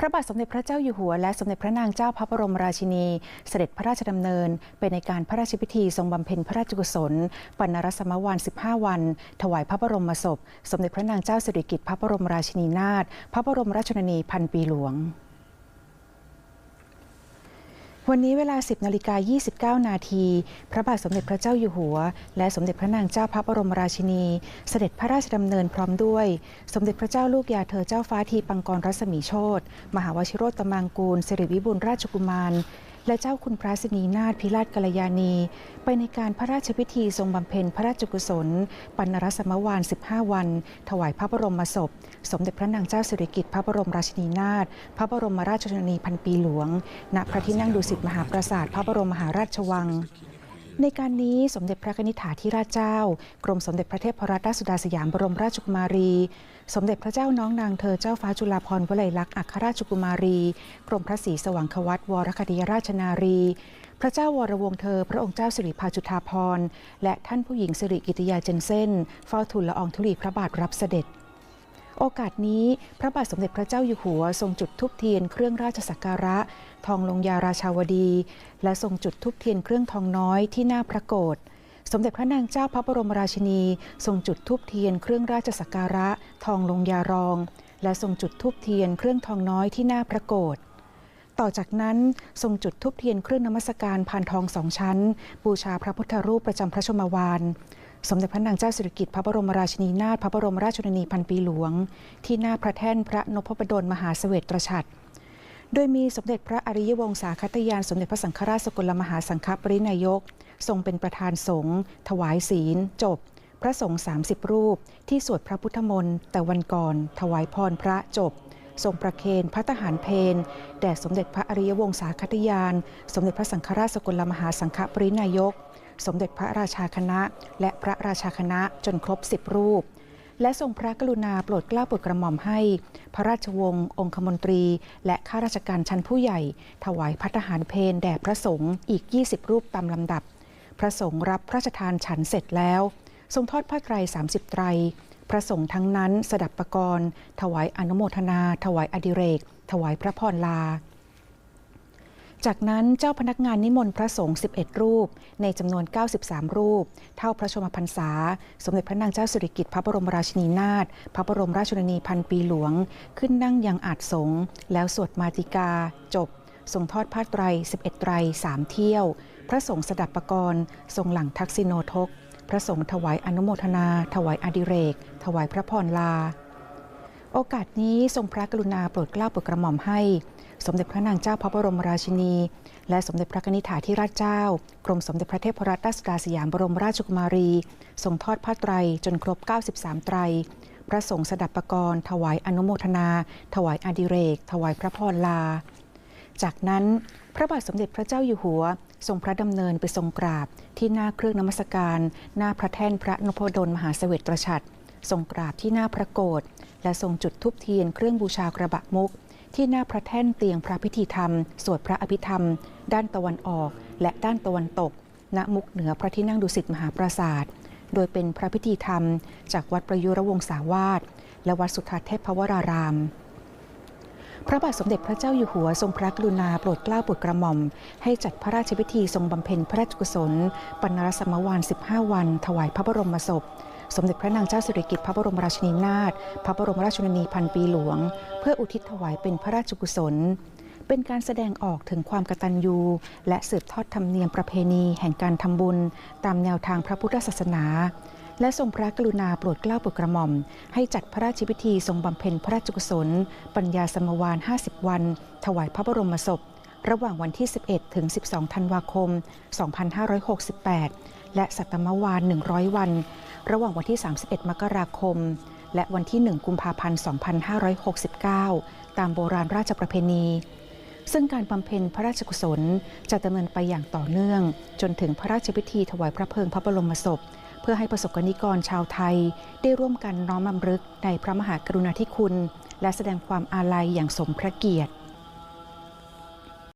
พระบาทสมเด็จพระเจ้าอยู่หัว และสมเด็จพระนางเจ้าพระบรมราชินี เสด็จพระราชดำเนินไปในการพระราชพิธีทรงบำเพ็ญพระราชกุศลปนรสมวาน15 วัน ถวายพระบรมศพ สมเด็จพระนางเจ้าสิริกิติ์พระบรมราชินีนาถพระบรมราชชนนีพันปีหลวง วันนี้เวลา 10นาฬิกา29 นาที พระบาทสมเด็จพระเจ้าอยู่หัว และสมเด็จพระนางเจ้าพระบรมราชินี เสด็จพระราชดำเนินพร้อมด้วย สมเด็จพระเจ้าลูกยาเธอเจ้าฟ้าทีปังกรรัศมีโชตมหาวชิโรตมังกูลสิริวิบูลราชกุมาร และเจ้าคุณพระสนีนาถพิราชกัลยาณี ไปในการพระราชพิธีทรงบำเพ็ญพระราชกุศล ปันรสมวาน 15 วัน ถวายพระบรมศพ สมเด็จพระนางเจ้าสิริกิติ์พระบรมราชินีนาถพระบรมราชชนนีพันปีหลวง ณพระที่นั่งดุสิตมหาปราสาทพระบรมมหาราชวัง ในการนี้สมเด็จพระนิธิถาธิราชเจ้า กรมสมเด็จพระเทพรัตนราชสุดาสยามบรมราชกุมารี สมเด็จพระเจ้าน้องนางเธอเจ้าฟ้าจุฬาภรณ์วลัยลักษณ์อัครราชกุมารี กรมพระศรีสว่างควัตวรคดีราชนารี พระเจ้าวรวงเธอ พระองค์เจ้าสิริพาจุฑาภรณ์และท่านผู้หญิงสิริกิติยาเจนเซนเฝ้าทูลละอองธุลีพระบาทรับเสด็จ โอกาสนี้พระบาทสมเด็จพระเจ้าอยู่หัว ทรงจุดธูปเทียนเครื่องราชสักการะ ทองลงยาราชาวดี และทรงจุดธูปเทียนเครื่องทองน้อยที่หน้าพระโกศสมเด็จพระนางเจ้าพระบรมราชินี ทรงจุดธูปเทียนเครื่องราชสักการะ ทองลงยารอง และทรงจุดธูปเทียนเครื่องทองน้อยที่หน้าพระโกศต่อจากนั้นทรงจุดธูปเทียนเครื่องนมัสการผ่านทองสองชั้น บูชาพระพุทธรูปประจำพระชมวาน สมเด็จพระนางเจ้าสิริกิติ์พระบรมราชินีนาถพระบรมราชชนนีพันปีหลวง ที่หน้าพระแท่นพระนพบดลมหาเสวตฉัตรโดยมีสมเด็จพระอริยวงศาคตยาน สมเด็จพระสังฆราชสกลมหาสังฆปรินายก ทรงเป็นประธานสงฆ์ถวายศีล จบ พระสงฆ์30 รูป ที่สวดพระพุทธมนต์แต่วันก่อน ถวายพรพระจบ ทรงประเคนพระทหารเพนแด่สมเด็จพระอริยวงศาคตยาน สมเด็จพระสังฆราชสกลมหาสังฆปรินายก สมเด็จพระราชาคณะ และพระราชาคณะจนครบ10รูป และทรงพระกรุณาโปรดเกล้าโปรดกระหม่อมให้ พระราชวงศ์องคมนตรี และข้าราชการชั้นผู้ใหญ่ ถวายพัฒหารเพนแด่พระสงฆ์อีก 20 รูปตามลำดับ พระสงฆ์รับพระราชทานฉันเสร็จแล้ว ทรงทอดผ้าไตร30 ไตรพระสงฆ์ทั้งนั้นสดับประกรณ์ถวายอนุโมทนา ถวายอดิเรก ถวายพระพรลา จากนั้นเจ้าพนักงานนิมนต์พระสงฆ์ 11 รูป ในจำนวน 93 รูป เท่าพระชมพรรษา สมเด็จพระนางเจ้าสิริกิติ์พระบรมราชินีนาถ พระบรมราชชนนีพันปีหลวง ขึ้นนั่งยังอาจสง แล้วสวดมาติกา จบ ทรงทอดผ้าไตร 11 ไตร 3 เที่ยว พระสงฆ์สดับประกรณ์ทรงหลังทักษิโนทก พระสงฆ์ถวายอนุโมทนา ถวายอดิเรก ถวายพระพรลา โอกาสนี้ทรงพระกรุณาโปรดเกล้าโปรดกระหม่อมให้ สมเด็จพระนางเจ้าพระบรมราชินี และสมเด็จพระนิธิถาธิราชเจ้า กรมสมเด็จพระเทพรัตนราชสุดาสยามบรมราชกุมารี ทรงทอดผ้าไตรจนครบ 93 ไตร พระสงฆ์สดับประกรณ์ถวายอนุโมทนา ถวายอดิเรก ถวายพระพรลา จากนั้นพระบาทสมเด็จพระเจ้าอยู่หัว ทรงพระดำเนินไปทรงกราบที่หน้าเครื่องนมัสการ หน้าพระแท่นพระนพดลมหาเสวตฉัตร ทรงกราบที่หน้าพระโกศและทรงจุดธูปเทียนเครื่องบูชากระบะมุก ที่หน้าพระแท่นเตียงพระพิธีธรรม สวดพระอภิธรรม ด้านตะวันออก และด้านตะวันตก ณมุกเหนือพระที่นั่งดุสิตมหาปราสาทโดยเป็นพระพิธีธรรม จากวัดประยุรวงศาวาสและวัดสุทัศน์เทพวราราม พระบาทสมเด็จพระเจ้าอยู่หัวทรงพระกรุณาโปรดเกล้าโปรดกระหม่อม ให้จัดพระราชพิธีทรงบำเพ็ญพระราชกุศลปนรสมวาน 15 วัน ถวายพระบรมศพ สมเด็จพระนางเจ้าสิริกิติ์พระบรมราชินีนาถพระบรมราชชนนีพันปีหลวง เพื่ออุทิศถวายเป็นพระราชกุศล เป็นการแสดงออกถึงความกตัญญู และสืบทอดธรรมเนียมประเพณีแห่งการทำบุญ ตามแนวทางพระพุทธศาสนา และทรงพระกรุณาโปรดเกล้าโปรดกระหม่อม ให้จัดพระราชพิธีทรงบำเพ็ญพระราชกุศล ปัญญาสมวาน 50 วัน ถวายพระบรมศพระหว่างวันที่ 11 ถึง 12 ธันวาคม 2568 และสัตมวาน 100 วัน ระหว่างวันที่ 31 มกราคม และวันที่ 1 กุมภาพันธ์ 2569 ตามโบราณราชประเพณี ซึ่งการบำเพ็ญพระราชกุศลจะดำเนินไปอย่างต่อเนื่อง จนถึงพระราชพิธีถวายพระเพลิงพระบรมศพ เพื่อให้ประสบกนิกรชาวไทย ได้ร่วมกันน้อมรำลึกในพระมหากรุณาธิคุณ และแสดงความอาลัยอย่างสมพระเกียรติ